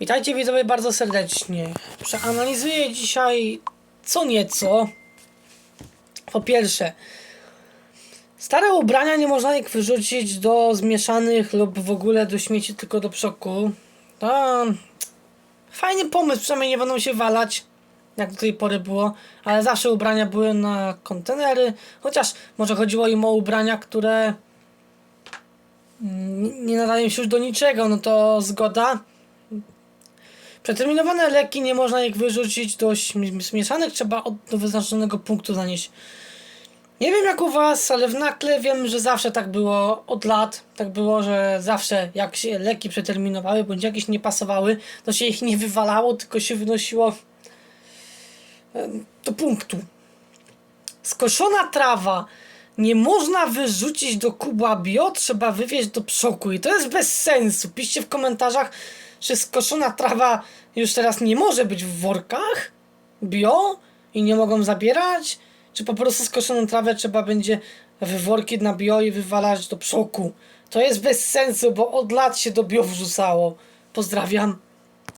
Witajcie widzowie bardzo serdecznie. Przeanalizuję dzisiaj co nieco. Po pierwsze, stare ubrania nie można ich wyrzucić do zmieszanych lub w ogóle do śmieci, tylko do przoku. To fajny pomysł, przynajmniej nie będą się walać, jak do tej pory było, ale zawsze ubrania były na kontenery, chociaż może chodziło im o ubrania, które mm, nie nadają się już do niczego, no to zgoda. Przeterminowane leki nie można ich wyrzucić do zmieszanych, trzeba od, do wyznaczonego punktu zanieść. Nie wiem jak u was, ale w nakle wiem, że zawsze tak było od lat. Tak było, że zawsze jak się leki przeterminowały bądź jakieś nie pasowały, to się ich nie wywalało, tylko się wynosiło do punktu. Skoszona trawa nie można wyrzucić do kubła bio, trzeba wywieźć do przoku i to jest bez sensu. Piszcie w komentarzach, czy skoszona trawa już teraz nie może być w workach bio i nie mogą zabierać, czy po prostu skoszoną trawę trzeba będzie w worki na bio i wywalać do przoku. To jest bez sensu, bo od lat się do bio wrzucało. Pozdrawiam.